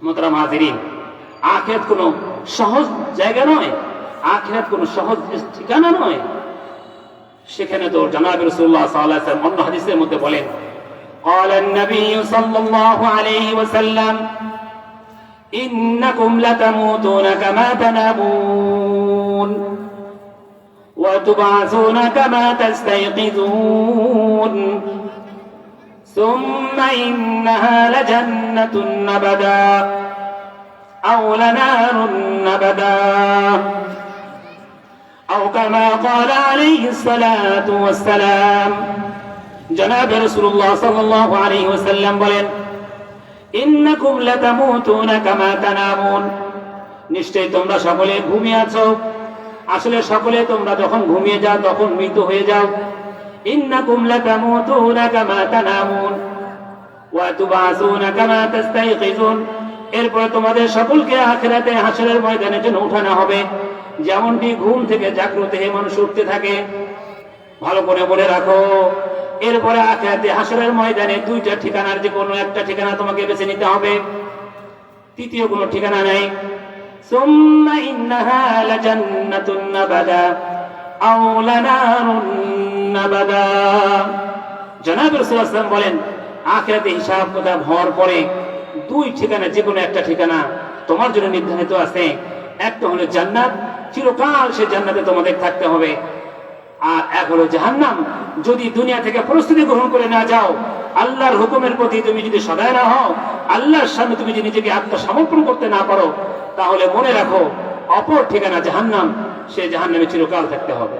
মোতরাম হাজিরিন আখেরাত কোনো সহজ জায়গা নয় আখেরাত কোনো সহজ ঠিকানা নয় সেখানে তো জানাব রসুল্লাহ সাল্লাহ অন্য হাদিসের মধ্যে বলেন قال النبي صلى الله عليه وسلم إنكم لتموتون كما تنامون وتبعثون كما تستيقظون ثم إنها لجنة أبدا أو لنار أبدا أو كما قال عليه الصلاة والسلام جناب رسول الله صلى الله عليه وسلم বলেন إنكم لتموتون كما تنامون নিশ্চয়ই তোমরা সকলে ঘুমিয়ে আছো আসলে সকলে তোমরা যখন ঘুমিয়ে যাও তখন মৃত হয়ে যাও إنكم لتموتون كما تنامون وتبعثون كما تستيقظون এরপরে তোমাদের সকলকে আখেরাতে হাসরের ময়দানে জন্য উঠানো হবে যেমনটি ঘুম থেকে জাগ্রত হয়ে মানুষ উঠতে থাকে ভালো করে বলে রাখো এরপরে আখেরাতে হাসরের ময়দানে দুইটা ঠিকানার যে কোনো একটা ঠিকানা তোমাকে বেছে নিতে হবে তৃতীয় কোনো ঠিকানা নেই ثم إنها لجنة أبدا أو لنار أبدا জনাব রসুলাম বলেন, আখেরাতে হিসাব কথা হওয়ার পরে দুই ঠিকানা, যে কোনো একটা ঠিকানা তোমার জন্য নির্ধারিত আছে। একটা হলো জান্নাত, চিরকাল সে জান্নাতে তোমাদের থাকতে হবে। আর এক হলো জাহান্নাম, যদি দুনিয়া থেকে প্রস্তুতি গ্রহণ করে না যাও, আল্লাহর হুকুমের প্রতি তুমি যদি সদায় না হও, আল্লাহর সামনে তুমি যদি নিজেকে আত্মসমর্পণ করতে না পারো, তাহলে মনে রাখো, অপর ঠিকানা জাহান্নাম। সে জাহান নামে চিরকাল থাকতে হবে।